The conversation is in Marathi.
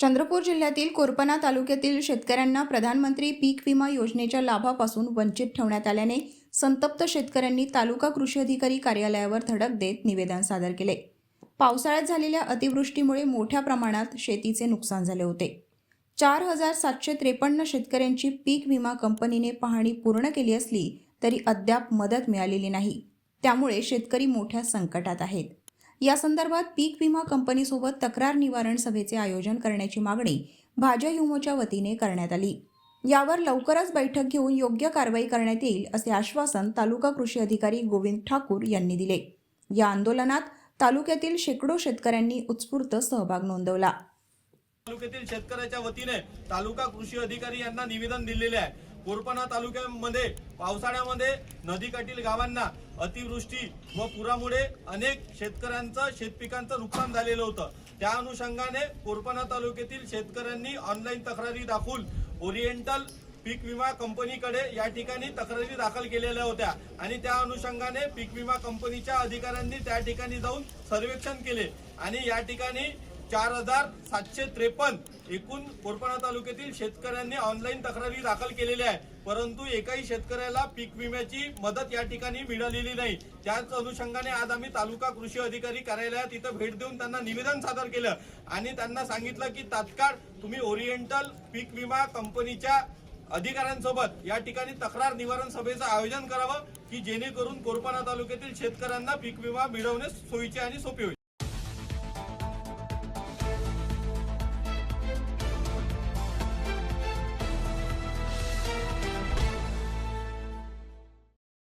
चंद्रपूर जिल्ह्यातील कोरपना तालुक्यातील शेतकऱ्यांना प्रधानमंत्री पीक विमा योजनेच्या लाभापासून वंचित ठेवण्यात आल्याने संतप्त शेतकऱ्यांनी तालुका कृषी अधिकारी कार्यालयावर धडक देत निवेदन सादर केले. पावसाळ्यात झालेल्या अतिवृष्टीमुळे मोठ्या प्रमाणात शेतीचे नुकसान झाले होते. चार हजार सातशे त्रेपन्न शेतकऱ्यांची पीक विमा कंपनीने पाहणी पूर्ण केली असली तरी अद्याप मदत मिळालेली नाही. त्यामुळे शेतकरी मोठ्या संकटात आहेत. या संदर्भात पीक विमा कंपनीसोबत तक्रार निवारण सभेचे आयोजन करण्याची मागणी भाजप युमोच्या वतीने करण्यात आली. यावर लवकरच बैठक घेऊन योग्य कारवाई करण्यात येईल असे आश्वासन तालुका कृषी अधिकारी गोविंद ठाकूर यांनी दिले. या आंदोलनात तालुक्यातील शेकडो शेतकऱ्यांनी उत्स्फूर्त सहभाग नोंदवला. तालुक्यातील शेतकऱ्याच्या वतीने तालुका कृषी अधिकारी यांना निवेदन दिलेले आहे. कोरपणा तालुक्यामध्ये पावसाळ्यामध्ये नदीकाठील गावांना अतिवृष्टी व पुरामुळे अनेक शेतकऱ्यांचं शेतपिकांचं नुकसान झालेलं होतं. त्या अनुषंगाने कोरपणा तालुक्यातील शेतकऱ्यांनी ऑनलाईन तक्रारी दाखवून ओरिएंटल पीक विमा कंपनीकडे या ठिकाणी तक्रारी दाखल केलेल्या होत्या आणि त्या अनुषंगाने पीक विमा कंपनीच्या अधिकाऱ्यांनी त्या ठिकाणी जाऊन सर्वेक्षण केले आणि या ठिकाणी चार हजार सातशे त्रेपन्न. एकूण कोरपणा तालुक्यातील शेतकऱ्यांनी ऑनलाईन तक्रारी दाखल केलेल्या आहे परंतु एकाही शेतकऱ्याला पीक विम्याची मदत या ठिकाणी मिळालेली नाही. त्याच अनुषंगाने आज आम्ही तालुका कृषी अधिकारी कार्यालयात इथं भेट देऊन त्यांना निवेदन सादर केलं. आणि त्यांना सांगितलं की तात्काळ तुम्ही ओरिएंटल पीक विमा कंपनीच्या अधिकाऱ्यांसोबत या ठिकाणी तक्रार निवारण सभेचं आयोजन करावं की जेणेकरून कोरपणा तालुक्यातील शेतकऱ्यांना पीक विमा मिळवणे सोयीचे आणि सोपे होईल.